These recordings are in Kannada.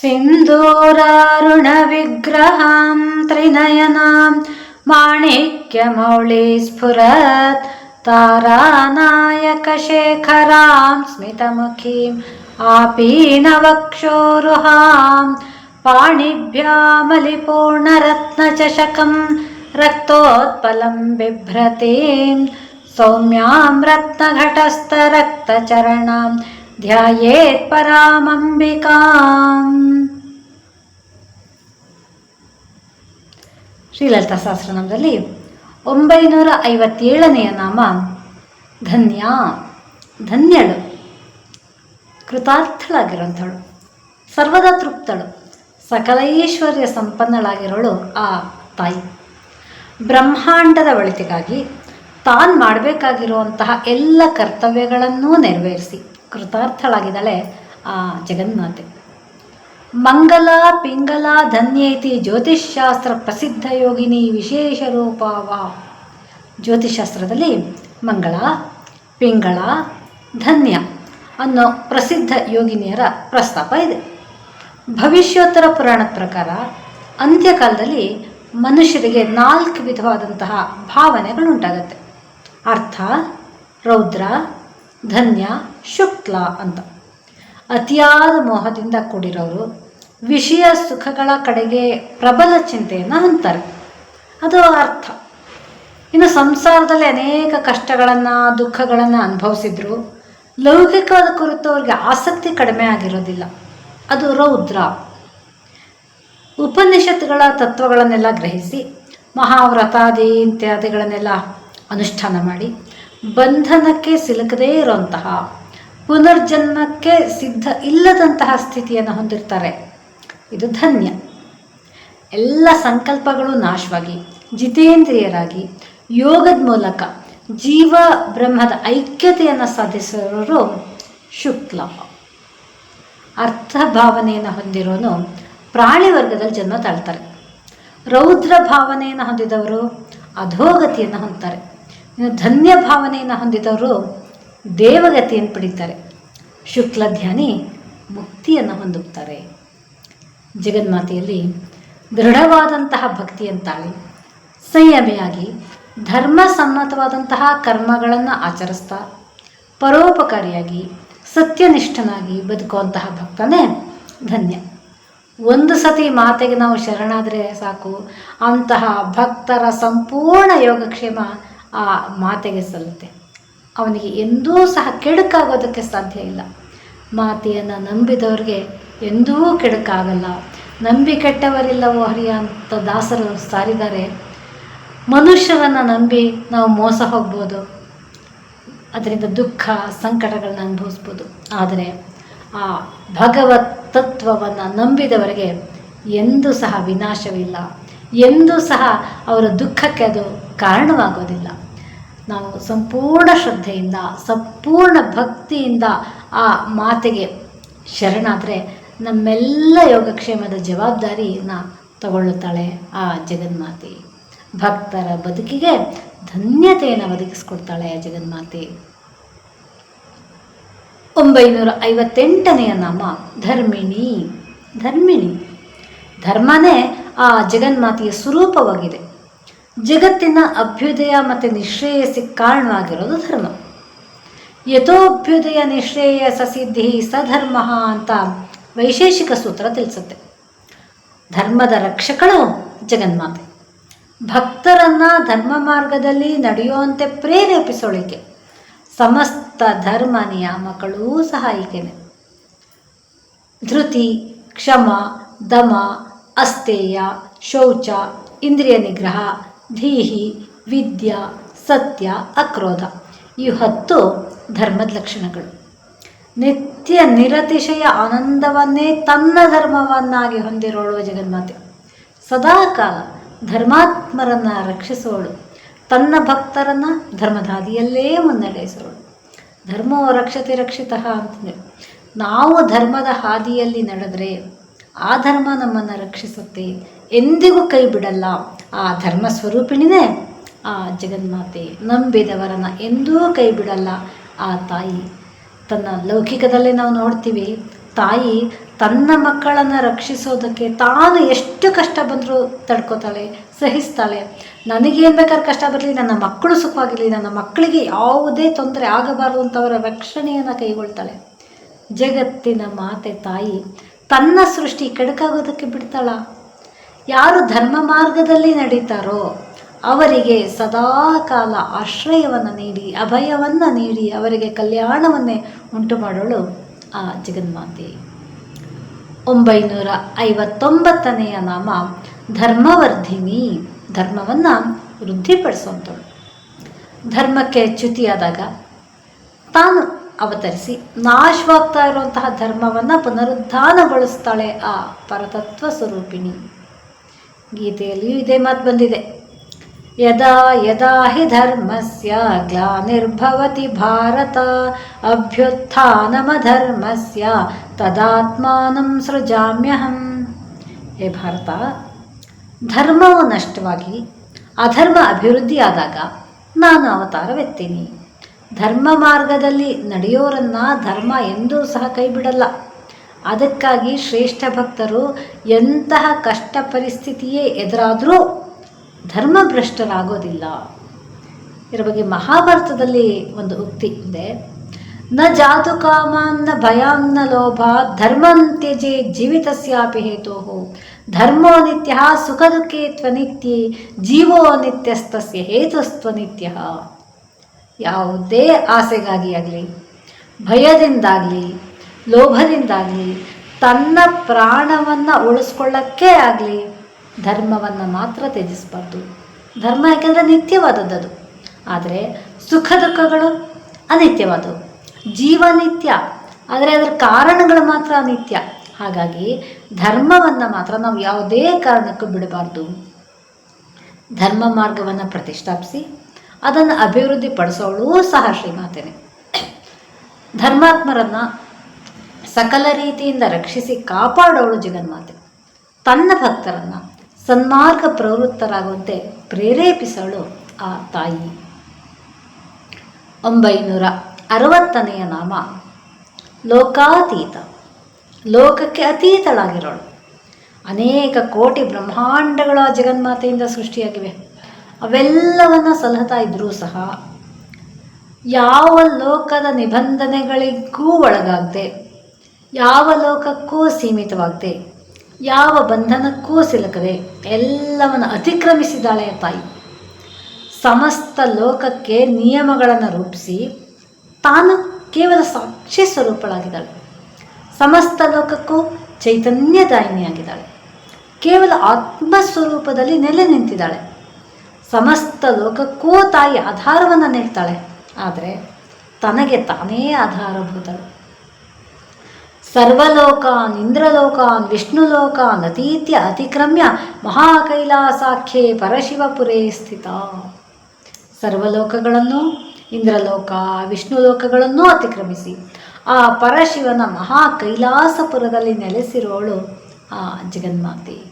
सिन्दूरारुणविग्रहां त्रिनयनां माणिक्यमौली स्फुरत् तारानायकशेखरां स्मितमुखीम् आपीनवक्षोरुहां पाणिभ्यामलिपूर्णरत्नचषकं रक्तोत्पलं बिभ्रतीं सौम्यां रत्नघटस्थरक्तचरणं ध्यायेत्परामम्बिकाम् ಶ್ರೀಲಲಿತಾ ಸಹಸ್ರನಾಮದಲ್ಲಿ ಒಂಬೈನೂರ ಐವತ್ತೇಳನೆಯ ನಾಮ ಧನ್ಯ, ಧನ್ಯಳು. ಕೃತಾರ್ಥಳಾಗಿರುವಂಥಳು, ಸರ್ವದಾ ತೃಪ್ತಳು, ಸಕಲೈಶ್ವರ್ಯ ಸಂಪನ್ನಳಾಗಿರೋಳು ಆ ತಾಯಿ. ಬ್ರಹ್ಮಾಂಡದ ಒಳಿತಿಗಾಗಿ ತಾನು ಮಾಡಬೇಕಾಗಿರುವಂತಹ ಎಲ್ಲ ಕರ್ತವ್ಯಗಳನ್ನೂ ನೆರವೇರಿಸಿ ಕೃತಾರ್ಥಳಾಗಿದ್ದಾಳೆ ಆ ಜಗನ್ಮಾತೆ. ಮಂಗಲ ಪಿಂಗಲ ಧನ್ಯೇತಿ ಜ್ಯೋತಿಷ್ಶಾಸ್ತ್ರ ಪ್ರಸಿದ್ಧ ಯೋಗಿನಿ ವಿಶೇಷ ರೂಪವ. ಜ್ಯೋತಿಷಾಸ್ತ್ರದಲ್ಲಿ ಮಂಗಳ ಪಿಂಗಳ ಧನ್ಯ ಅನ್ನೋ ಪ್ರಸಿದ್ಧ ಯೋಗಿನಿಯರ ಪ್ರಸ್ತಾಪ ಇದೆ. ಭವಿಷ್ಯೋತ್ತರ ಪುರಾಣದ ಪ್ರಕಾರ ಅಂತ್ಯಕಾಲದಲ್ಲಿ ಮನುಷ್ಯರಿಗೆ ನಾಲ್ಕು ವಿಧವಾದಂತಹ ಭಾವನೆಗಳುಂಟಾಗತ್ತೆ. ಅರ್ಥ, ರೌದ್ರ, ಧನ್ಯ, ಶುಕ್ಲ ಅಂತ. ಅತಿಯಾದ ಮೋಹದಿಂದ ಕೂಡಿರೋರು ವಿಷಯ ಸುಖಗಳ ಕಡೆಗೆ ಪ್ರಬಲ ಚಿಂತೆಯನ್ನು ಹೊಂದ್ತಾರೆ ಅದು ಅರ್ಥ. ಇನ್ನು ಸಂಸಾರದಲ್ಲಿ ಅನೇಕ ಕಷ್ಟಗಳನ್ನು, ದುಃಖಗಳನ್ನು ಅನುಭವಿಸಿದ್ರು. ಲೌಕಿಕವಾದ ಕುರಿತು ಅವ್ರಿಗೆ ಆಸಕ್ತಿ ಕಡಿಮೆ ಆಗಿರೋದಿಲ್ಲ. ಅದು ರೌದ್ರ. ಉಪನಿಷತ್ತುಗಳ ತತ್ವಗಳನ್ನೆಲ್ಲ ಗ್ರಹಿಸಿ, ಮಹಾವ್ರತಾದಿ ಇತ್ಯಾದಿಗಳನ್ನೆಲ್ಲ ಅನುಷ್ಠಾನ ಮಾಡಿ, ಬಂಧನಕ್ಕೆ ಸಿಲುಕದೇ ಇರುವಂತಹ ಪುನರ್ಜನ್ಮಕ್ಕೆ ಸಿದ್ಧ ಇಲ್ಲದಂತಹ ಸ್ಥಿತಿಯನ್ನು ಹೊಂದಿರ್ತಾರೆ. ಇದು ಧನ್ಯ. ಎಲ್ಲ ಸಂಕಲ್ಪಗಳು ನಾಶವಾಗಿ, ಜಿತೇಂದ್ರಿಯರಾಗಿ, ಯೋಗದ ಮೂಲಕ, ಜೀವ ಬ್ರಹ್ಮದ ಐಕ್ಯತೆಯನ್ನು ಸಾಧಿಸಿರೋರು ಶುಕ್ಲ. ಅರ್ಥ ಭಾವನೆಯನ್ನು ಹೊಂದಿರೋನು ಪ್ರಾಣಿ ವರ್ಗದಲ್ಲಿ ಜನ್ಮ ತಾಳ್ತಾರೆ. ರೌದ್ರ ಭಾವನೆಯನ್ನು ಹೊಂದಿದವರು ಅಧೋಗತಿಯನ್ನು ಹೊಂದ್ತಾರೆ. ಇನ್ನು ಧನ್ಯ ಭಾವನೆಯನ್ನು ಹೊಂದಿದವರು ದೇವಗತಿಯನ್ನು ಪಡೀತಾರೆ. ಶುಕ್ಲ ಧ್ಯಾನಿ ಮುಕ್ತಿಯನ್ನು ಹೊಂದುತ್ತಾರೆ. ಜಗನ್ಮಾತೆಯಲ್ಲಿ ದೃಢವಾದಂತಹ ಭಕ್ತಿಯಂತಾಳಿ ಸಂಯಮಿಯಾಗಿ ಧರ್ಮ ಸಮ್ಮತವಾದಂತಹ ಕರ್ಮಗಳನ್ನು ಆಚರಿಸ್ತಾ ಪರೋಪಕಾರಿಯಾಗಿ ಸತ್ಯನಿಷ್ಠನಾಗಿ ಬದುಕುವಂತಹ ಭಕ್ತನೇ ಧನ್ಯ. ಒಂದು ಸತಿ ಮಾತೆಗೆ ನಾವು ಶರಣಾದರೆ ಸಾಕು. ಅಂತಹ ಭಕ್ತರ ಸಂಪೂರ್ಣ ಯೋಗಕ್ಷೇಮ ಆ ಮಾತೆಗೆ ಸಲ್ಲುತ್ತೆ. ಅವನಿಗೆ ಎಂದೂ ಸಹ ಕೆಡುಕಾಗೋದಕ್ಕೆ ಸಾಧ್ಯ ಇಲ್ಲ. ಮಾತೆಯನ್ನು ನಂಬಿದವ್ರಿಗೆ ಎಂದೂ ಕೆಡುಕಾಗಲ್ಲ. ನಂಬಿ ಕೆಟ್ಟವರಿಲ್ಲವೋ ಹರಿಯ ಅಂತ ದಾಸರು ಸಾರಿದ್ದಾರೆ ಮನುಷ್ಯರನ್ನು ನಂಬಿ ನಾವು ಮೋಸ ಹೋಗ್ಬೋದು. ಅದರಿಂದ ದುಃಖ, ಸಂಕಟಗಳನ್ನ ಅನುಭವಿಸ್ಬೋದು. ಆದರೆ ಆ ಭಗವತ್ ತತ್ವವನ್ನು ನಂಬಿದವರಿಗೆ ಎಂದೂ ಸಹ ವಿನಾಶವಿಲ್ಲ. ಎಂದೂ ಸಹ ಅವರ ದುಃಖಕ್ಕೆ ಅದು ಕಾರಣವಾಗೋದಿಲ್ಲ. ನಾವು ಸಂಪೂರ್ಣ ಶ್ರದ್ಧೆಯಿಂದ, ಸಂಪೂರ್ಣ ಭಕ್ತಿಯಿಂದ ಆ ಮಾತೆಗೆ ಶರಣಾದರೆ ನಮ್ಮೆಲ್ಲ ಯೋಗಕ್ಷೇಮದ ಜವಾಬ್ದಾರಿನ ತಗೊಳ್ಳುತ್ತಾಳೆ ಆ ಜಗನ್ಮಾತೆ. ಭಕ್ತರ ಬದುಕಿಗೆ ಧನ್ಯತೆಯನ್ನು ಒದಗಿಸ್ಕೊಡ್ತಾಳೆ ಆ ಜಗನ್ಮಾತೆ. ಒಂಬೈನೂರ ಐವತ್ತೆಂಟನೆಯ ನಾಮ, ಧರ್ಮಿಣಿ ಧರ್ಮಿಣಿ. ಧರ್ಮನೇ ಆ ಜಗನ್ಮಾತೆಯ ಸ್ವರೂಪವಾಗಿದೆ. ಜಗತ್ತಿನ ಅಭ್ಯುದಯ ಮತ್ತು ನಿಶ್ರೇಯಸಿ ಕಾರಣವಾಗಿರೋದು ಧರ್ಮ. ಯಥೋಭ್ಯುದಯ ನಿಶ್ರೇಯ ಸಿದ್ಧಿ ಸಧರ್ಮ ಅಂತ ವೈಶೇಷಿಕ ಸೂತ್ರ ತಿಳಿಸುತ್ತೆ. ಧರ್ಮದ ರಕ್ಷಕಳು ಜಗನ್ಮಾತೆ. ಭಕ್ತರನ್ನ ಧರ್ಮ ಮಾರ್ಗದಲ್ಲಿ ನಡೆಯುವಂತೆ ಪ್ರೇರೇಪಿಸೋಳಿಕೆ. ಸಮಸ್ತ ಧರ್ಮ ನಿಯಾಮಗಳೂ ಸಹ ಈಕೆನೆ ಧೃತಿ, ಕ್ಷಮ, ದಮ ಅಸ್ತೇಯ ಶೌಚ, ಇಂದ್ರಿಯ ನಿಗ್ರಹ ಧೀಹಿ, ವಿದ್ಯಾ, ಸತ್ಯ, ಅಕ್ರೋಧ. ಈ ಹತ್ತು ಧರ್ಮದ ಲಕ್ಷಣಗಳು. ನಿತ್ಯ ನಿರತಿಶಯ ಆನಂದವನ್ನೇ ತನ್ನ ಧರ್ಮವನ್ನಾಗಿ ಹೊಂದಿರೋಳು ಜಗನ್ಮಾತೆ. ಸದಾಕಾಲ ಧರ್ಮಾತ್ಮರನ್ನು ರಕ್ಷಿಸೋಳು. ತನ್ನ ಭಕ್ತರನ್ನು ಧರ್ಮದಾದಿಯಲ್ಲೇ ಮುನ್ನಡೆಸೋಳು. ಧರ್ಮೋ ರಕ್ಷತೆ ರಕ್ಷಿತ ಅಂತಂದರೆ ನಾವು ಧರ್ಮದ ಹಾದಿಯಲ್ಲಿ ನಡೆದರೆ ಆ ಧರ್ಮ ನಮ್ಮನ್ನು ರಕ್ಷಿಸುತ್ತೆ. ಎಂದಿಗೂ ಕೈ ಬಿಡಲ್ಲ. ಆ ಧರ್ಮ ಸ್ವರೂಪಿಣಿನೇ ಆ ಜಗನ್ಮಾತೆ. ನಂಬಿದವರನ್ನು ಎಂದೂ ಕೈ ಬಿಡಲ್ಲ. ಆ ತಾಯಿ ತನ್ನ ಲೌಕಿಕದಲ್ಲೇ ನಾವು ನೋಡ್ತೀವಿ. ತಾಯಿ ತನ್ನ ಮಕ್ಕಳನ್ನು ರಕ್ಷಿಸೋದಕ್ಕೆ ತಾನು ಎಷ್ಟು ಕಷ್ಟ ಬಂದರೂ ತಡ್ಕೋತಾಳೆ, ಸಹಿಸ್ತಾಳೆ. ನನಗೇನು ಬೇಕಾದ್ರೆ ಕಷ್ಟ ಬರಲಿ, ನನ್ನ ಮಕ್ಕಳು ಸುಖವಾಗಿರಲಿ, ನನ್ನ ಮಕ್ಕಳಿಗೆ ಯಾವುದೇ ತೊಂದರೆ ಆಗಬಾರದು ಅಂತವರ ರಕ್ಷಣೆಯನ್ನು ಕೈಗೊಳ್ತಾಳೆ. ಜಗತ್ತಿನ ಮಾತೆ ತಾಯಿ ತನ್ನ ಸೃಷ್ಟಿ ಕೆಡಕಾಗೋದಕ್ಕೆ ಬಿಡ್ತಾಳ? ಯಾರು ಧರ್ಮ ಮಾರ್ಗದಲ್ಲಿ ನಡೀತಾರೋ ಅವರಿಗೆ ಸದಾ ಕಾಲ ಆಶ್ರಯವನ್ನು ನೀಡಿ, ಅಭಯವನ್ನು ನೀಡಿ, ಅವರಿಗೆ ಕಲ್ಯಾಣವನ್ನೇ ಉಂಟು ಮಾಡೋಳು ಆ ಜಗನ್ಮಾತೆ. ಒಂಬೈನೂರ ಐವತ್ತೊಂಬತ್ತನೆಯ ನಾಮ, ಧರ್ಮವರ್ಧಿನಿ, ಧರ್ಮವನ್ನು ವೃದ್ಧಿಪಡಿಸುವಂಥಳು ಧರ್ಮಕ್ಕೆ ಚ್ಯುತಿಯಾದಾಗ ತಾನು ಅವತರಿಸಿ. ನಾಶವಾಗ್ತಾ ಇರುವಂತಹ ಧರ್ಮವನ್ನು ಪುನರುದ್ಧಾನಗೊಳಿಸ್ತಾಳೆ ಆ ಪರತತ್ವ ಸ್ವರೂಪಿಣಿ. ಗೀತೆಯಲ್ಲಿಯೂ ಇದೇ ಮಾತು ಬಂದಿದೆ. ಯದಾ ಯದಾ ಹಿ ಧರ್ಮಸ್ಯ ಗ್ಲಾನಿರ್ಭವತಿ ಭಾರತ ಅಭ್ಯುತ್ಥಾನಮಧರ್ಮಸ್ಯ ತದಾತ್ಮಾನಂ ಸೃಜಾಮ್ಯಹಂ. ಹೇ ಭಾರತ, ಧರ್ಮವು ನಷ್ಟವಾಗಿ, ಅಧರ್ಮ ಅಭಿವೃದ್ಧಿಯಾದಾಗ ನಾನು ಅವತಾರವೆತ್ತೀನಿ. ಧರ್ಮ ಮಾರ್ಗದಲ್ಲಿ ನಡೆಯೋರನ್ನ ಧರ್ಮ ಎಂದೂ ಸಹ ಕೈಬಿಡಲ್ಲ. ಅದಕ್ಕಾಗಿ ಶ್ರೇಷ್ಠ ಭಕ್ತರು ಎಂತಹ ಕಷ್ಟ ಪರಿಸ್ಥಿತಿಯೇ ಎದುರಾದರೂ ಧರ್ಮಭ್ರಷ್ಟರಾಗೋದಿಲ್ಲ. ಇದರ ಬಗ್ಗೆ ಮಹಾಭಾರತದಲ್ಲಿ ಒಂದು ಉಕ್ತಿ ಇದೆ. ನ ಜಾತು ಕಾಮಾನ್ನ ಭಯಾನ್ನ ಲೋಭ ಧರ್ಮಂತ್ಯಜೆ ಜೀವಿತಸ್ಯಾಪಿ ಹೇತೋ ಧರ್ಮೋ ನಿತ್ಯ ಸುಖ ದುಃಖೇ ತ್ವನಿತ್ಯೆ ಜೀವೋ ನಿತ್ಯಸ್ತಸ್ಯ ಹೇತುಸ್ತ್ವನಿತ್ಯ. ಯಾವುದೇ ಆಸೆಗಾಗಿ ಆಗಲಿ ಭಯದಿಂದಾಗಲಿ, ಲೋಭದಿಂದಾಗಲಿ, ತನ್ನ ಪ್ರಾಣವನ್ನು ಉಳಿಸ್ಕೊಳ್ಳೋಕ್ಕೆ ಆಗಲಿ ಧರ್ಮವನ್ನು ಮಾತ್ರ ತ್ಯಜಿಸಬಾರ್ದು. ಧರ್ಮ ಯಾಕೆಂದರೆ ನಿತ್ಯವಾದದ್ದು ಆದರೆ ಸುಖ ದುಃಖಗಳು ಅನಿತ್ಯವಾದವು. ಜೀವನಿತ್ಯ ಆದರೆ ಅದರ ಕಾರಣಗಳು ಮಾತ್ರ ಅನಿತ್ಯ. ಹಾಗಾಗಿ ಧರ್ಮವನ್ನು ಮಾತ್ರ ನಾವು ಯಾವುದೇ ಕಾರಣಕ್ಕೂ ಬಿಡಬಾರ್ದು. ಧರ್ಮ ಮಾರ್ಗವನ್ನು ಪ್ರತಿಷ್ಠಾಪಿಸಿ ಅದನ್ನು ಅಭಿವೃದ್ಧಿ ಪಡಿಸೋಳು ಸಹ ಶ್ರೀಮಾತೆನೆ. ಧರ್ಮಾತ್ಮರನ್ನ ಸಕಲ ರೀತಿಯಿಂದ ರಕ್ಷಿಸಿ ಕಾಪಾಡೋಳು ಜಗನ್ಮಾತೆ. ತನ್ನ ಭಕ್ತರನ್ನು ಸನ್ಮಾರ್ಗ ಪ್ರವೃತ್ತರಾಗುವಂತೆ ಪ್ರೇರೇಪಿಸೋಳು ಆ ತಾಯಿ. ಒಂಬೈನೂರ ಅರವತ್ತನೆಯ ನಾಮ, ಲೋಕಾತೀತ. ಲೋಕಕ್ಕೆ ಅತೀತಳಾಗಿರೋಳು. ಅನೇಕ ಕೋಟಿ ಬ್ರಹ್ಮಾಂಡಗಳು ಜಗನ್ಮಾತೆಯಿಂದ ಸೃಷ್ಟಿಯಾಗಿವೆ. ಅವೆಲ್ಲವನ್ನು ಸಲಹತಾ ಇದ್ದರೂ ಸಹ ಯಾವ ಲೋಕದ ನಿಬಂಧನೆಗಳಿಗೂ ಒಳಗಾಗದೆ, ಯಾವ ಲೋಕಕ್ಕೂ ಸೀಮಿತವಾಗದೆ, ಯಾವ ಬಂಧನಕ್ಕೂ ಸಿಲುಕದೆ ಎಲ್ಲವನ್ನು ಅತಿಕ್ರಮಿಸಿದಾಳೆ ತಾಯಿ. ಸಮಸ್ತ ಲೋಕಕ್ಕೆ ನಿಯಮಗಳನ್ನು ರೂಪಿಸಿ ತಾನು ಕೇವಲ ಸಾಕ್ಷಿ ಸ್ವರೂಪಳಾಗಿದ್ದಾಳೆ. ಸಮಸ್ತ ಲೋಕಕ್ಕೂ ಚೈತನ್ಯದಾಯಿನಿಯಾಗಿದ್ದಾಳೆ. ಕೇವಲ ಆತ್ಮಸ್ವರೂಪದಲ್ಲಿ ನೆಲೆ ನಿಂತಿದ್ದಾಳೆ. ಸಮಸ್ತ ಲೋಕಕ್ಕೂ ತಾಯಿ ಆಧಾರವನ್ನು ನೀಡ್ತಾಳೆ. ಆದರೆ ತನಗೆ ತಾನೇ ಆಧಾರಭೂತಳು ಸರ್ವಲೋಕಾನ್, ಇಂದ್ರಲೋಕಾನ್, ವಿಷ್ಣುಲೋಕಾನ್, ಅತೀತ್ಯ, ಅತಿಕ್ರಮ್ಯ, ಮಹಾಕೈಲಾಸಾಖ್ಯೆ, ಪರಶಿವಪುರೇ ಸ್ಥಿತ. ಸರ್ವಲೋಕಗಳನ್ನು, ಇಂದ್ರಲೋಕ, ವಿಷ್ಣುಲೋಕಗಳನ್ನೂ ಅತಿಕ್ರಮಿಸಿ. ಆ ಪರಶಿವನ ಮಹಾ ಕೈಲಾಸಪುರದಲ್ಲಿ ನೆಲೆಸಿರೋಳು ಆ ಜಗನ್ಮಾತೆ.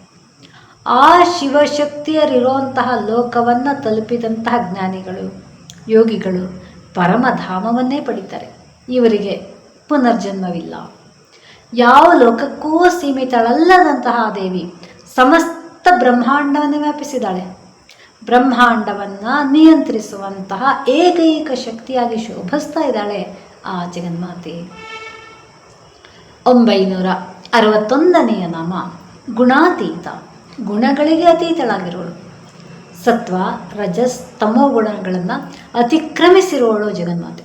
ಆ ಶಿವಶಕ್ತಿಯರಿರುವಂತಹ ಲೋಕವನ್ನು ತಲುಪಿದಂತಹ ಜ್ಞಾನಿಗಳು, ಯೋಗಿಗಳು ಪರಮಧಾಮವನ್ನೇ ಪಡಿತಾರೆ. ಇವರಿಗೆ ಪುನರ್ಜನ್ಮವಿಲ್ಲ. ಯಾವ ಲೋಕಕ್ಕೂ ಸೀಮಿತಳಲ್ಲದಂತಹ ದೇವಿ ಸಮಸ್ತ ಬ್ರಹ್ಮಾಂಡವನ್ನು ವ್ಯಾಪಿಸಿದಾಳೆ ಬ್ರಹ್ಮಾಂಡವನ್ನು ನಿಯಂತ್ರಿಸುವಂತಹ ಏಕೈಕ ಶಕ್ತಿಯಾಗಿ ಶೋಭಿಸ್ತಾ ಇದ್ದಾಳೆ ಆ ಜಗನ್ಮಾತೆ. ಒಂಬೈನೂರ ಅರವತ್ತೊಂದನೆಯ ನಾಮ, ಗುಣಾತೀತ. ಗುಣಗಳಿಗೆ ಅತೀತಳಾಗಿರೋಳು ಸತ್ವ, ರಜಸ್, ತಮೋ ಗುಣಗಳನ್ನು ಅತಿಕ್ರಮಿಸಿರೋಳು ಜಗನ್ಮಾತೆ.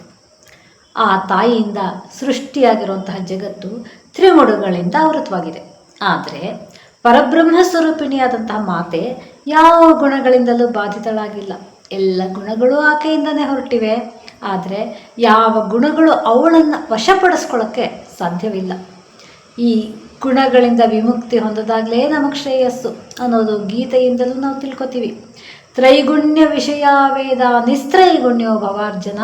ಆ ತಾಯಿಯಿಂದ ಸೃಷ್ಟಿಯಾಗಿರುವಂತಹ ಜಗತ್ತು ತ್ರಿಮುಡುಗಳಿಂದ ಆವೃತವಾಗಿದೆ. ಆದರೆ ಪರಬ್ರಹ್ಮ ಸ್ವರೂಪಿಣಿಯಾದಂತಹ ಮಾತೆ ಯಾವ ಗುಣಗಳಿಂದಲೂ ಬಾಧಿತಳಾಗಿಲ್ಲ. ಎಲ್ಲ ಗುಣಗಳು ಆಕೆಯಿಂದನೇ ಹೊರಟಿವೆ. ಆದರೆ ಯಾವ ಗುಣಗಳು ಅವಳನ್ನು ವಶಪಡಿಸ್ಕೊಳ್ಳೋಕ್ಕೆ ಸಾಧ್ಯವಿಲ್ಲ. ಈ ಗುಣಗಳಿಂದ ವಿಮುಕ್ತಿ ಹೊಂದದಾಗಲೇ ನಮಗೆ ಶ್ರೇಯಸ್ಸು ಅನ್ನೋದು ಗೀತೆಯಿಂದಲೂ ನಾವು ತಿಳ್ಕೊತೀವಿ. ತ್ರೈಗುಣ್ಯ ವಿಷಯ ವೇದ ನಿಸ್ತ್ರೈಗುಣ್ಯೋ ಭವಾರ್ಜನ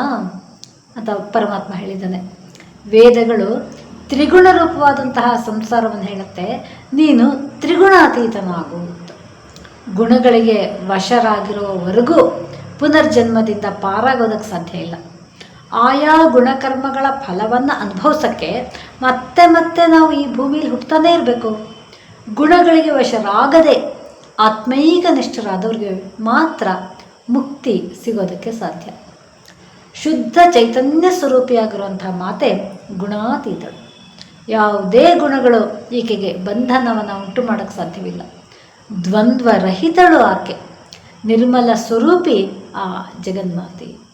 ಅಂತ ಪರಮಾತ್ಮ ಹೇಳಿದ್ದಾನೆ. ವೇದಗಳು ತ್ರಿಗುಣ ರೂಪವಾದಂತಹ ಸಂಸಾರವನ್ನು ಹೇಳುತ್ತೆ. ನೀನು ತ್ರಿಗುಣಾತೀತನಾಗು ಗುಣಗಳಿಗೆ ವಶರಾಗಿರೋವರೆಗೂ ಪುನರ್ಜನ್ಮದಿಂದ ಪಾರಾಗೋದಕ್ಕೆ ಸಾಧ್ಯ ಇಲ್ಲ. ಆಯಾ ಗುಣಕರ್ಮಗಳ ಫಲವನ್ನು ಅನುಭವಿಸೋಕ್ಕೆ ಮತ್ತೆ ಮತ್ತೆ ನಾವು ಈ ಭೂಮಿಯಲ್ಲಿ ಹುಟ್ಟತಾನೇ ಇರಬೇಕು. ಗುಣಗಳಿಗೆ ವಶರಾಗದೆ ಆತ್ಮೈಕ ನಿಷ್ಠರಾದವ್ರಿಗೆ ಮಾತ್ರ ಮುಕ್ತಿ ಸಿಗೋದಕ್ಕೆ ಸಾಧ್ಯ. ಶುದ್ಧ ಚೈತನ್ಯ ಸ್ವರೂಪಿಯಾಗಿರುವಂಥ ಮಾತೆ ಗುಣಾತೀತಳು. ಯಾವುದೇ ಗುಣಗಳು ಈಕೆಗೆ ಬಂಧನವನ್ನು ಉಂಟು ಮಾಡೋಕ್ಕೆ ಸಾಧ್ಯವಿಲ್ಲ. ದ್ವಂದ್ವರಹಿತಳು ಆಕೆ. ನಿರ್ಮಲ ಸ್ವರೂಪಿ ಆ ಜಗನ್ಮಾತೆ.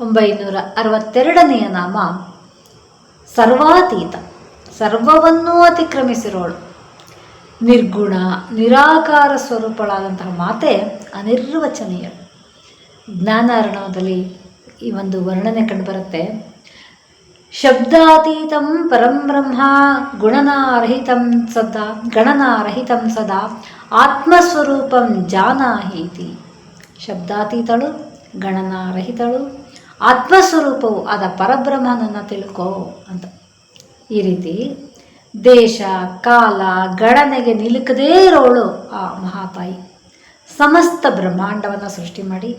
ಒಂಬೈನೂರ ಅರವತ್ತೆರಡನೆಯ ನಾಮ ಸರ್ವಾತೀತ. ಸರ್ವವನ್ನೂ ಅತಿಕ್ರಮಿಸಿರೋಳು. ನಿರ್ಗುಣ, ನಿರಾಕಾರ ಸ್ವರೂಪಳಾದಂತಹ ಮಾತೆ ಅನಿರ್ವಚನೀಯಳು ಜ್ಞಾನಾರ್ಣವದಲ್ಲಿ ಈ ಒಂದು ವರ್ಣನೆ ಕಂಡುಬರುತ್ತೆ. ಶಬ್ದಾತೀತಂ ಪರಂ ಬ್ರಹ್ಮ, ಗುಣನಾರಹಿತಂ ಸದಾ, ಗಣನಾರಹಿತಂ ಸದಾ, ಆತ್ಮಸ್ವರೂಪಂ ಜಾನಾಹೀತಿ. ಶಬ್ದಾತೀತಳು, ಗಣನಾರಹಿತಳು ಆತ್ಮಸ್ವರೂಪವು, ಆದ ಪರಬ್ರಹ್ಮನನ್ನು ತಿಳ್ಕೋ ಅಂತ. ಈ ರೀತಿ ದೇಶ, ಕಾಲ, ಗಣನೆಗೆ ನಿಲುಕದೇ ಇರೋಳು ಆ ಮಹಾತಾಯಿ. ಸಮಸ್ತ ಬ್ರಹ್ಮಾಂಡವನ್ನು ಸೃಷ್ಟಿ ಮಾಡಿ,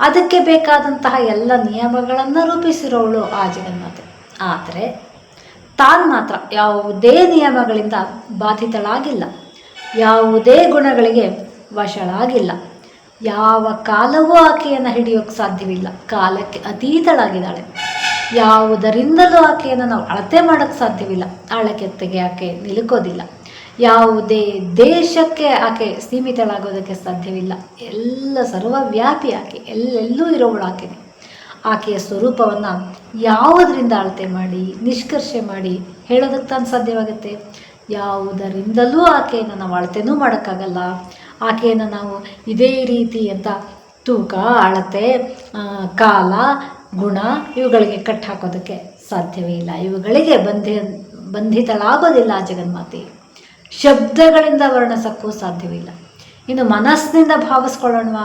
ಅದಕ್ಕೆ ಬೇಕಾದಂತಹ ಎಲ್ಲ ನಿಯಮಗಳನ್ನು ರೂಪಿಸಿರೋಳು ಆ ಜಗನ್ಮಾತೆ. ಆದರೆ ತಾನು ಮಾತ್ರ ಯಾವುದೇ ನಿಯಮಗಳಿಂದ ಬಾಧಿತಳಾಗಿಲ್ಲ, ಯಾವುದೇ ಗುಣಗಳಿಗೆ ವಶಳಾಗಿಲ್ಲ. ಯಾವ ಕಾಲವೂ ಆಕೆಯನ್ನು ಹಿಡಿಯೋಕ್ಕೆ ಸಾಧ್ಯವಿಲ್ಲ. ಕಾಲಕ್ಕೆ ಅತೀತಳಾಗಿದ್ದಾಳೆ. ಯಾವುದರಿಂದಲೂ ಆಕೆಯನ್ನು ನಾವು ಅಳತೆ ಮಾಡೋಕ್ಕೆ ಸಾಧ್ಯವಿಲ್ಲ. ಆಳಕೆತ್ತೆಗೆ ಆಕೆ ನಿಲುಕೋದಿಲ್ಲ. ಯಾವುದೇ ದೇಶಕ್ಕೆ ಆಕೆ ಸೀಮಿತಳಾಗೋದಕ್ಕೆ ಸಾಧ್ಯವಿಲ್ಲ. ಎಲ್ಲ ಸರ್ವವ್ಯಾಪಿ ಆಕೆ, ಎಲ್ಲೆಲ್ಲೂ ಇರೋವಳು ಆಕೆನೆ. ಆಕೆಯ ಸ್ವರೂಪವನ್ನು ಯಾವುದರಿಂದ ಅಳತೆ ಮಾಡಿ, ನಿಷ್ಕರ್ಷೆ ಮಾಡಿ ಹೇಳೋದಕ್ಕೆ ತಾನು ಸಾಧ್ಯವಾಗುತ್ತೆ? ಯಾವುದರಿಂದಲೂ ಆಕೆಯನ್ನು ನಾವು ಅಳತೆನೂ ಮಾಡೋಕ್ಕಾಗಲ್ಲ. ಆಕೆಯನ್ನು ನಾವು ಇದೇ ರೀತಿ ಅಂತ ತೂಕ, ಅಳತೆ ಕಾಲ, ಗುಣ ಇವುಗಳಿಗೆ ಕಟ್ ಹಾಕೋದಕ್ಕೆ ಸಾಧ್ಯವೇ ಇಲ್ಲ. ಇವುಗಳಿಗೆ ಬಂಧಿ, ಬಂಧಿತಳಾಗೋದಿಲ್ಲ ಜಗನ್ಮಾತೆ. ಶಬ್ದಗಳಿಂದ ವರ್ಣಿಸೋಕ್ಕೂ ಸಾಧ್ಯವಿಲ್ಲ ಇನ್ನು ಮನಸ್ಸಿನಿಂದ ಭಾವಿಸ್ಕೊಳ್ಳೋಣವಾ.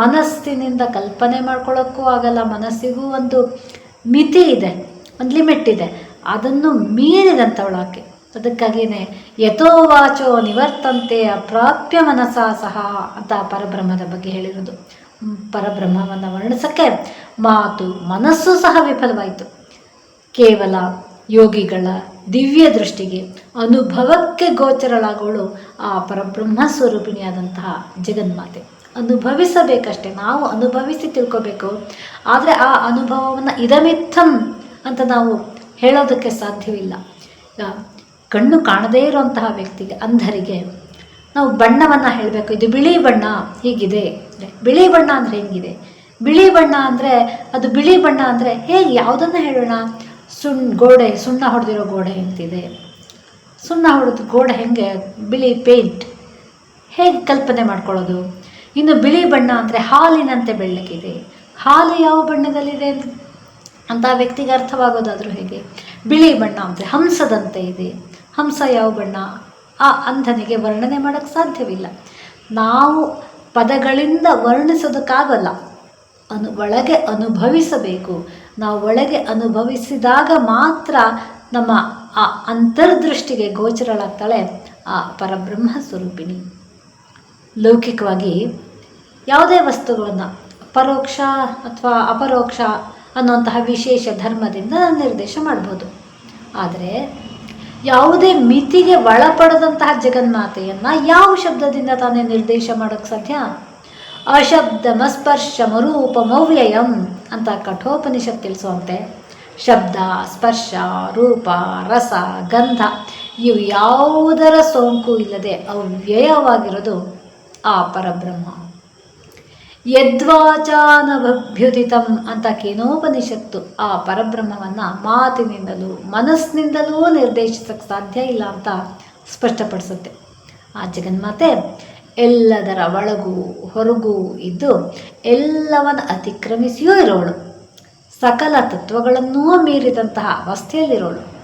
ಮನಸ್ಸಿನಿಂದ ಕಲ್ಪನೆ ಮಾಡ್ಕೊಳ್ಳೋಕ್ಕೂ ಆಗಲ್ಲ. ಮನಸ್ಸಿಗೂ ಒಂದು ಮಿತಿ ಇದೆ, ಒಂದು ಲಿಮಿಟ್ ಇದೆ. ಅದನ್ನು ಮೀರಿದಂಥವಳು ಆಕೆ ಅದಕ್ಕಾಗಿಯೇ ಯಥೋವಾಚೋ ನಿವರ್ತಂತೆ ಅಪ್ರಾಪ್ಯ ಮನಸ ಸಹ ಅಂತ ಪರಬ್ರಹ್ಮದ ಬಗ್ಗೆ ಹೇಳಿರೋದು ಹ್ಮ್, ಪರಬ್ರಹ್ಮವನ್ನು ವರ್ಣಿಸೋಕ್ಕೆ ಮಾತು ಮನಸ್ಸು ಸಹ ವಿಫಲವಾಯಿತು. ಕೇವಲ ಯೋಗಿಗಳ ದಿವ್ಯ ದೃಷ್ಟಿಗೆ ಅನುಭವಕ್ಕೆ ಗೋಚರಳಾಗೋಳು ಆ ಪರಬ್ರಹ್ಮ ಸ್ವರೂಪಿಣಿಯಾದಂತಹ ಜಗನ್ಮಾತೆ. ಅನುಭವಿಸಬೇಕಷ್ಟೇ ನಾವು ಅನುಭವಿಸಿ ತಿಳ್ಕೋಬೇಕು. ಆದರೆ ಆ ಅನುಭವವನ್ನು ಇದಮಿತ್ತಂ ಅಂತ ನಾವು ಹೇಳೋದಕ್ಕೆ ಸಾಧ್ಯವಿಲ್ಲ. ಕಣ್ಣು ಕಾಣದೇ ಇರುವಂತಹ ವ್ಯಕ್ತಿಗೆ, ಅಂಧರಿಗೆ ನಾವು ಬಣ್ಣವನ್ನು ಹೇಳಬೇಕು. ಇದು ಬಿಳಿ ಬಣ್ಣ, ಹೀಗಿದೆ. ಬಿಳಿ ಬಣ್ಣ ಅಂದರೆ ಹೆಂಗಿದೆ? ಬಿಳಿ ಬಣ್ಣ ಅಂದರೆ, ಅದು ಬಿಳಿ ಬಣ್ಣ ಅಂದರೆ ಹೇಗೆ ಯಾವುದನ್ನು ಹೇಳೋಣ? ಸುಣ್ಣ ಗೋಡೆ, ಸುಣ್ಣ ಹೊಡೆದಿರೋ ಗೋಡೆ ಹೆಂಗಿದೆ? ಸುಣ್ಣ ಹೊಡೆದ ಗೋಡೆ ಹೆಂಗೆ? ಬಿಳಿ ಪೇಂಟ್. ಹೇಗೆ ಕಲ್ಪನೆ ಮಾಡ್ಕೊಳ್ಳೋದು? ಇನ್ನು ಬಿಳಿ ಬಣ್ಣ ಅಂದರೆ ಹಾಲಿನಂತೆ ಬೆಳ್ಳಕ್ಕಿದೆ ಹಾಲು ಯಾವ ಬಣ್ಣದಲ್ಲಿದೆ? ಅಂತ ವ್ಯಕ್ತಿಗೆ ಅರ್ಥವಾಗೋದಾದರೂ ಹೇಗೆ? ಬಿಳಿ ಬಣ್ಣ ಅಂದರೆ ಹಂಸದಂತೆ ಇದೆ. ಹಂಸ ಯಾವ ಬಣ್ಣ? ಆ ಅಂಧನಿಗೆ ವರ್ಣನೆ ಮಾಡೋಕ್ಕೆ ಸಾಧ್ಯವಿಲ್ಲ. ನಾವು ಪದಗಳಿಂದ ವರ್ಣಿಸೋದಕ್ಕಾಗಲ್ಲ. ಅನು, ಒಳಗೆ ಅನುಭವಿಸಬೇಕು. ನಾವು ಒಳಗೆ ಅನುಭವಿಸಿದಾಗ ಮಾತ್ರ ನಮ್ಮ ಆ ಅಂತರ್ದೃಷ್ಟಿಗೆ ಗೋಚರಳಾಗ್ತಾಳೆ ಆ ಪರಬ್ರಹ್ಮ ಸ್ವರೂಪಿಣಿ ಲೌಕಿಕವಾಗಿ ಯಾವುದೇ ವಸ್ತುಗಳನ್ನು ಪರೋಕ್ಷ ಅಥವಾ ಅಪರೋಕ್ಷ ಅನ್ನುವಂತಹ ವಿಶೇಷ ಧರ್ಮದಿಂದ ನಿರ್ದೇಶ ಮಾಡ್ಬೋದು. ಆದರೆ ಯಾವುದೇ ಮಿತಿಗೆ ಒಳಪಡದಂತಹ ಜಗನ್ಮಾತೆಯನ್ನು ಯಾವ ಶಬ್ದದಿಂದ ತಾನೇ ನಿರ್ದೇಶ ಮಾಡೋಕ್ಕೆ ಸಾಧ್ಯ? ಅಶಬ್ದಮ ಸ್ಪರ್ಶ ಮರೂಪ ಮೌವ್ಯಯಂ ಅಂತ ಕಠೋಪನಿಷತ್ ತಿಳಿಸುವಂತೆ ಶಬ್ದ, ಸ್ಪರ್ಶ, ರೂಪ, ರಸ, ಗಂಧ ಇವು ಯಾವುದರ ಸೋಂಕು ಇಲ್ಲದೆ ಅವ್ಯಯವಾಗಿರೋದು ಆ ಪರಬ್ರಹ್ಮ. ಯದ್ವಾಚಾನಭ್ಯುದಿತಂ ಅಂತ ಕೇನೋಪನಿಷತ್ತು ಆ ಪರಬ್ರಹ್ಮವನ್ನು ಮಾತಿನಿಂದಲೂ ಮನಸ್ಸಿನಿಂದಲೂ ನಿರ್ದೇಶಿಸಕ್ಕೆ ಸಾಧ್ಯ ಇಲ್ಲ ಅಂತ ಸ್ಪಷ್ಟಪಡಿಸುತ್ತೆ. ಆ ಜಗನ್ಮಾತೆ ಎಲ್ಲದರ ಒಳಗೂ ಹೊರಗೂ ಇದ್ದು ಎಲ್ಲವನ್ನ ಅತಿಕ್ರಮಿಸಿಯೂ ಇರೋಳು. ಸಕಲ ತತ್ವಗಳನ್ನೂ ಮೀರಿದಂತಹ ಅವಸ್ಥೆಯಲ್ಲಿರೋಳು.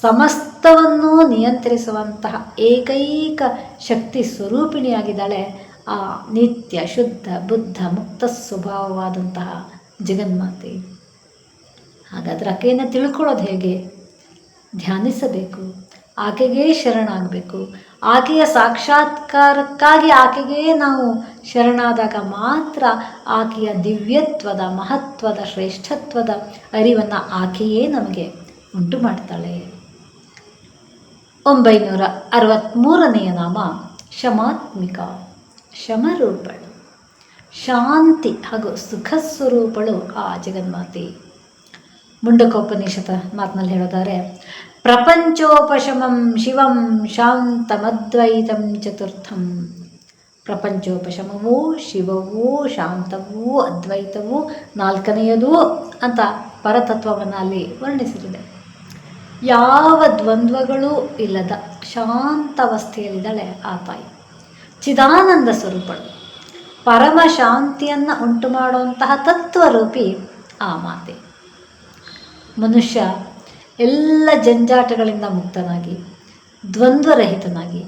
ಸಮಸ್ತವನ್ನೂ ನಿಯಂತ್ರಿಸುವಂತಹ ಏಕೈಕ ಶಕ್ತಿ ಸ್ವರೂಪಿಣಿಯಾಗಿದ್ದಾಳೆ ನಿತ್ಯ ಶುದ್ಧ, ಬುದ್ಧ, ಮುಕ್ತ ಸ್ವಭಾವವಾದಂತಹ ಜಗನ್ಮಾತೆ. ಹಾಗಾದರೆ ಆಕೆಯನ್ನು ತಿಳ್ಕೊಳ್ಳೋದು ಹೇಗೆ? ಧ್ಯಾನಿಸಬೇಕು, ಆಕೆಗೇ ಶರಣಾಗಬೇಕು. ಆಕೆಯ ಸಾಕ್ಷಾತ್ಕಾರಕ್ಕಾಗಿ ಆಕೆಗೇ ನಾವು ಶರಣಾದಾಗ ಮಾತ್ರ ಆಕೆಯ ದಿವ್ಯತ್ವದ, ಮಹತ್ವದ, ಶ್ರೇಷ್ಠತ್ವದ ಅರಿವನ್ನು ಆಕೆಯೇ ನಮಗೆ ಉಂಟು ಮಾಡ್ತಾಳೆ. ಒಂಬೈನೂರ ಅರವತ್ತ್ಮೂರನೆಯ ನಾಮ ಶಮಾತ್ಮಿಕ. ಶಮರೂಪಳು. ಶಾಂತಿ ಹಾಗೂ ಸುಖ ಸ್ವರೂಪಳು ಆ ಜಗನ್ಮಾತೆ. ಮುಂಡಕೋಪನಿಷತ್ ಮಾತಿನಲ್ಲಿ ಹೇಳೋದಾರೆ ಪ್ರಪಂಚೋಪಶಮಂ ಶಿವಂ ಶಾಂತಮದ್ವೈತಂ ಚತುರ್ಥಂ. ಪ್ರಪಂಚೋಪಶಮವೂ ಶಿವವೂ ಶಾಂತವೂ ಅದ್ವೈತವೂ ನಾಲ್ಕನೆಯದು ಅಂತ ಪರತತ್ವವನ್ನು ಅಲ್ಲಿ ವರ್ಣಿಸಿದೆ ಯಾವ ದ್ವಂದ್ವಗಳೂ ಇಲ್ಲದ ಶಾಂತಾವಸ್ಥೆಯಲ್ಲಿದ್ದಾಳೆ ಆ ತಾಯಿ. ಚಿದಾನಂದ ಸ್ವರೂಪಳು. ಪರಮ ಶಾಂತಿಯನ್ನು ಉಂಟು ಮಾಡುವಂತಹ ತತ್ವರೂಪಿ ಆ ಮಾತೆ. ಮನುಷ್ಯ ಎಲ್ಲ ಜಂಜಾಟಗಳಿಂದ ಮುಕ್ತನಾಗಿ, ದ್ವಂದ್ವರಹಿತನಾಗಿ,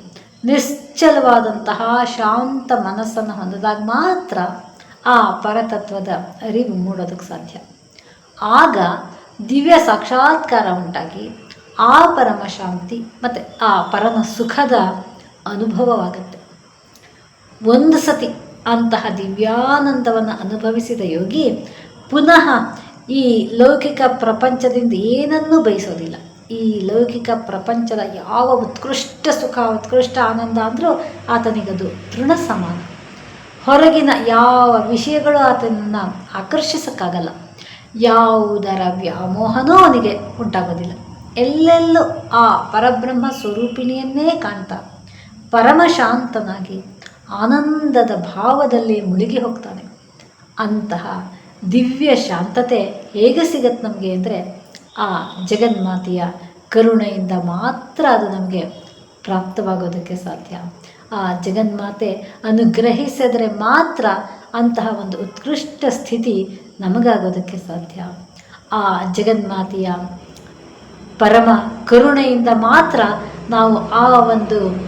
ನಿಶ್ಚಲವಾದಂತಹ ಶಾಂತ ಮನಸ್ಸನ್ನು ಹೊಂದಿದಾಗ ಮಾತ್ರ ಆ ಪರತತ್ವದ ಅರಿವು ಮೂಡೋದಕ್ಕೆ ಸಾಧ್ಯ. ಆಗ ದಿವ್ಯ ಸಾಕ್ಷಾತ್ಕಾರ ಉಂಟಾಗಿ ಆ ಪರಮ ಶಾಂತಿ ಮತ್ತು ಆ ಪರಮ ಸುಖದ ಅನುಭವವಾಗುತ್ತೆ. ಒಂದು ಸತಿ ಅಂತಹ ದಿವ್ಯಾನಂದವನ್ನು ಅನುಭವಿಸಿದ ಯೋಗಿ ಪುನಃ ಈ ಲೌಕಿಕ ಪ್ರಪಂಚದಿಂದ ಏನನ್ನೂ ಬಯಸೋದಿಲ್ಲ. ಈ ಲೌಕಿಕ ಪ್ರಪಂಚದ ಯಾವ ಉತ್ಕೃಷ್ಟ ಸುಖ, ಉತ್ಕೃಷ್ಟ ಆನಂದ ಅಂದರೂ ಆತನಿಗದು ತೃಣ ಸಮಾನ. ಹೊರಗಿನ ಯಾವ ವಿಷಯಗಳು ಆತನನ್ನು ಆಕರ್ಷಿಸೋಕ್ಕಾಗಲ್ಲ. ಯಾವುದರ ವ್ಯಾಮೋಹನೂ ಅವನಿಗೆ ಉಂಟಾಗೋದಿಲ್ಲ. ಎಲ್ಲೆಲ್ಲೂ ಆ ಪರಬ್ರಹ್ಮ ಸ್ವರೂಪಿಣಿಯನ್ನೇ ಕಾಣ್ತಾ, ಪರಮ ಶಾಂತನಾಗಿ ಆನಂದದ ಭಾವದಲ್ಲಿ ಮುಳುಗಿ ಹೋಗ್ತಾನೆ. ಅಂತಹ ದಿವ್ಯ ಶಾಂತತೆ ಹೇಗೆ ಸಿಗತ್ತೆ ನಮಗೆ ಅಂದರೆ ಆ ಜಗನ್ಮಾತೆಯ ಕರುಣೆಯಿಂದ ಮಾತ್ರ ಅದು ನಮಗೆ ಪ್ರಾಪ್ತವಾಗೋದಕ್ಕೆ ಸಾಧ್ಯ. ಆ ಜಗನ್ಮಾತೆ ಅನುಗ್ರಹಿಸಿದರೆ ಮಾತ್ರ ಅಂತಹ ಒಂದು ಉತ್ಕೃಷ್ಟ ಸ್ಥಿತಿ ನಮಗಾಗೋದಕ್ಕೆ ಸಾಧ್ಯ. ಆ ಜಗನ್ಮಾತೆಯ ಪರಮ ಕರುಣೆಯಿಂದ ಮಾತ್ರ ನಾವು ಆ ಒಂದು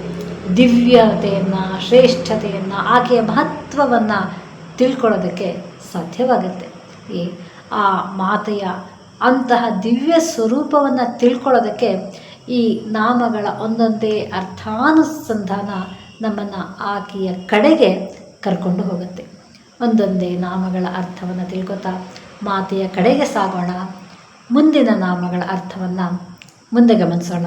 ದಿವ್ಯತೆಯನ್ನು, ಶ್ರೇಷ್ಠತೆಯನ್ನು, ಆಕೆಯ ಮಹತ್ವವನ್ನು ತಿಳ್ಕೊಳ್ಳೋದಕ್ಕೆ ಸಾಧ್ಯವಾಗುತ್ತೆ. ಈ ಆ ಮಾತೆಯ ಅಂತಹ ದಿವ್ಯ ಸ್ವರೂಪವನ್ನು ತಿಳ್ಕೊಳ್ಳೋದಕ್ಕೆ ಈ ನಾಮಗಳ ಒಂದೊಂದೇ ಅರ್ಥಾನುಸಂಧಾನ ನಮ್ಮನ್ನು ಆಕೆಯ ಕಡೆಗೆ ಕರ್ಕೊಂಡು ಹೋಗುತ್ತೆ. ಒಂದೊಂದೇ ನಾಮಗಳ ಅರ್ಥವನ್ನು ತಿಳ್ಕೊತಾ ಮಾತೆಯ ಕಡೆಗೆ ಸಾಗೋಣ, ಮುಂದಿನ ನಾಮಗಳ ಅರ್ಥವನ್ನು ಮುಂದೆ ಗಮನಿಸೋಣ.